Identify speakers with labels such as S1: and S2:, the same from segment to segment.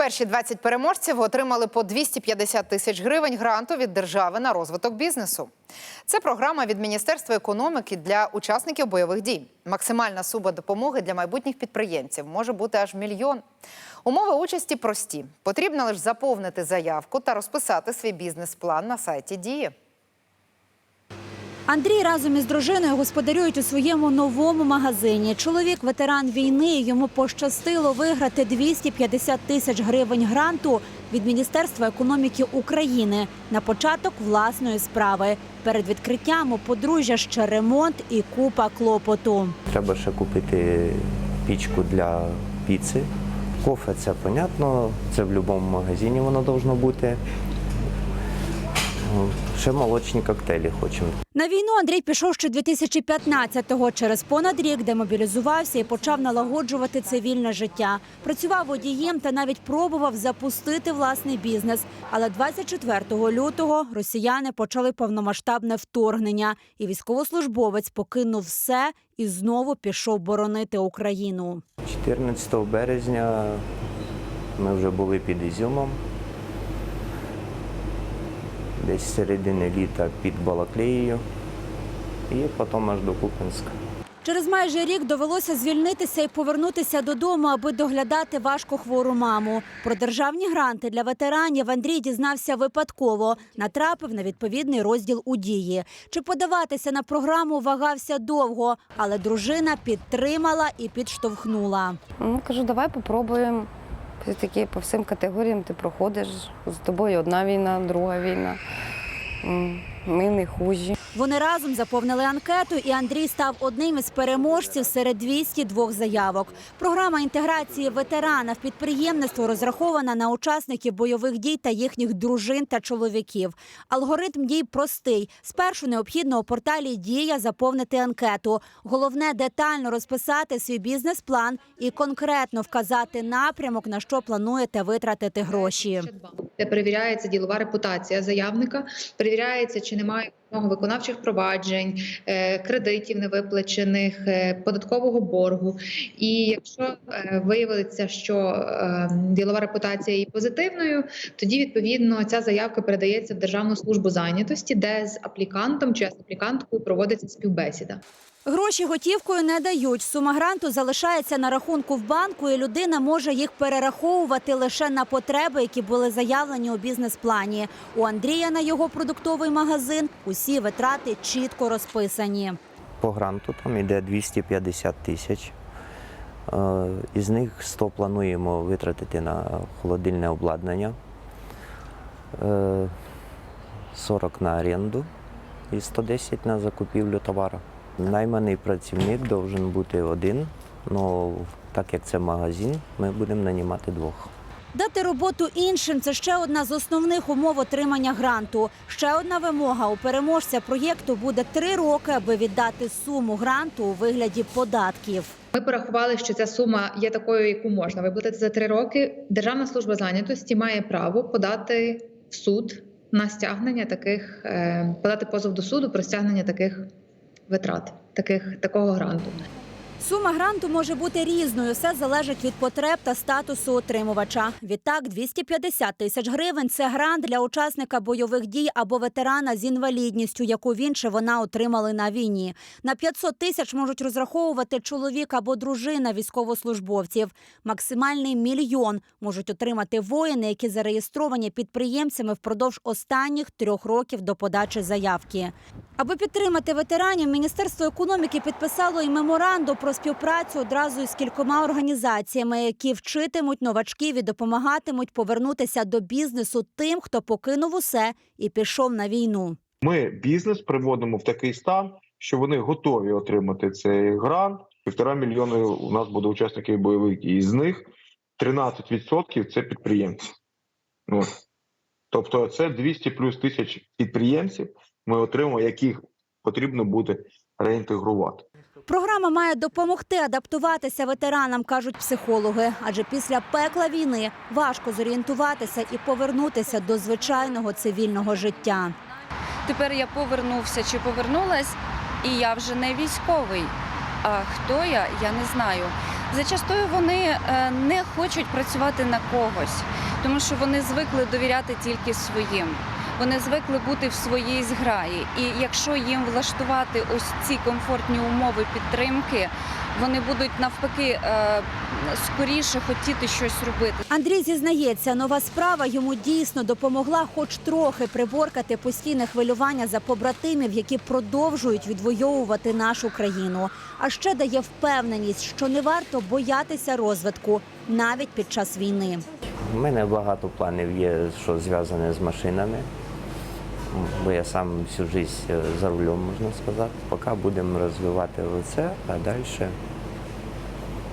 S1: Перші 20 переможців отримали по 250 тисяч гривень гранту від держави на розвиток бізнесу. Це програма від Міністерства економіки для учасників бойових дій. Максимальна сума допомоги для майбутніх підприємців може бути аж мільйон. Умови участі прості. Потрібно лише заповнити заявку та розписати свій бізнес-план на сайті Дії.
S2: Андрій разом із дружиною господарюють у своєму новому магазині. Чоловік ветеран війни. Йому пощастило виграти 250 тисяч гривень гранту від Міністерства економіки України на початок власної справи. Перед відкриттям у подружжя ще ремонт і купа клопоту.
S3: Треба ще купити пічку для піци. Кофе це понятно, це в будь-якому магазині воно должно бути. Ну, Ще молочні коктейлі хочемо.
S2: На війну Андрій пішов ще 2015-го. Через понад рік демобілізувався і почав налагоджувати цивільне життя. Працював водієм та навіть пробував запустити власний бізнес. Але 24 лютого росіяни почали повномасштабне вторгнення, і військовослужбовець покинув все і знову пішов боронити Україну.
S3: 14 березня ми вже були під Ізюмом. Десь з середини літа під Балаклеєю і потім аж до Купенська.
S2: Через майже рік довелося звільнитися і повернутися додому, аби доглядати важко хвору маму. Про державні гранти для ветеранів Андрій дізнався випадково. Натрапив на відповідний розділ у дії. Чи подаватися на програму вагався довго, але дружина підтримала і підштовхнула.
S4: Ну, кажу, давай попробуємо. Все-таки по всім категоріям ти проходиш. З тобою одна війна, друга війна. Ми не хужі.
S2: Вони разом заповнили анкету, і Андрій став одним із переможців серед 202 заявок. Програма інтеграції ветерана в підприємництво розрахована на учасників бойових дій та їхніх дружин та чоловіків. Алгоритм дій простий. Спершу необхідно у порталі Дія заповнити анкету. Головне детально розписати свій бізнес-план і конкретно вказати напрямок, на що плануєте витратити гроші.
S5: де перевіряється ділова репутація заявника, перевіряється, чи немає много виконавчих проваджень, е, кредитів невиплачених, е, податкового боргу. І якщо е, виявиться, що ділова репутація є позитивною, тоді відповідно ця заявка передається в Державну службу зайнятості, де з аплікантом чи з апліканткою проводиться співбесіда.
S2: Гроші готівкою не дають. Сума гранту залишається на рахунку в банку, і людина може їх перераховувати лише на потреби, які були заявлені у бізнес-плані. У Андрія на його продуктовий магазин усі витрати чітко розписані.
S3: По гранту там йде 250 тисяч. Е, Із них 100 плануємо витратити на холодильне обладнання, е, 40 на оренду і 110 на закупівлю товару. Найманий працівник должен бути один, але так як це магазин, ми будемо нанімати двох.
S2: Дати роботу іншим це ще одна з основних умов отримання гранту. Ще одна вимога у переможця проєкту буде три роки, аби віддати суму гранту у вигляді податків.
S5: Ми порахували, що ця сума є такою, яку можна виплатити за три роки. Державна служба зайнятості має право подати в суд на стягнення таких, е, подати позов до суду про стягнення таких витрат, таких такого гранту.
S2: Сума гранту може бути різною. Все залежить від потреб та статусу отримувача. Відтак, 250 тисяч гривень це грант для учасника бойових дій або ветерана з інвалідністю, яку він чи вона отримали на війні. На 500 тисяч можуть розраховувати чоловік або дружина військовослужбовців. Максимальний мільйон можуть отримати воїни, які зареєстровані підприємцями впродовж останніх трьох років до подачі заявки. Аби підтримати ветеранів, Міністерство економіки підписало і меморандум про співпрацю одразу із кількома організаціями, які вчитимуть новачків і допомагатимуть повернутися до бізнесу тим, хто покинув усе і пішов на війну.
S6: Ми бізнес приводимо в такий стан, що вони готові отримати цей грант. Півтора мільйони у нас буде учасників бойових дій. З них 13% це підприємці. От. Тобто це 200 плюс тисяч підприємців ми отримуємо, яких потрібно буде реінтегрувати.
S2: Програма має допомогти адаптуватися ветеранам, кажуть психологи. Адже після пекла війни важко зорієнтуватися і повернутися до звичайного цивільного життя.
S7: Тепер я повернувся чи повернулась, і я вже не військовий. А хто я, я не знаю. Зачастую вони е, не хочуть працювати на когось, тому що вони звикли довіряти тільки своїм. Вони звикли бути в своїй зграї. І якщо їм влаштувати ось ці комфортні умови підтримки, вони будуть навпаки е, скоріше хотіти щось робити.
S2: Андрій зізнається, нова справа йому дійсно допомогла, хоч трохи приборкати постійне хвилювання за побратимів, які продовжують відвоювати нашу країну. А ще дає впевненість, що не варто боятися розвитку навіть під час війни.
S3: У мене багато планів є, що зв'язане з машинами. Бо я сам всю життя за рулем, можна сказати. Поки будемо розвивати це, а далі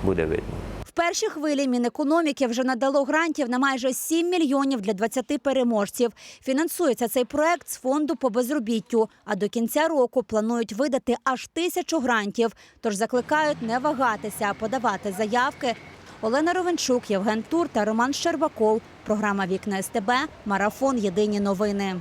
S3: буде видно.
S2: В першій хвилі Мінекономіки вже надало грантів на майже 7 мільйонів для 20 переможців. Фінансується цей проект з фонду по безробіттю. А до кінця року планують видати аж тисячу грантів. Тож закликають не вагатися, а подавати заявки. Олена Ровенчук, Євген Тур та Роман Щербаков. Програма Вікна СТБ. Марафон. Єдині новини.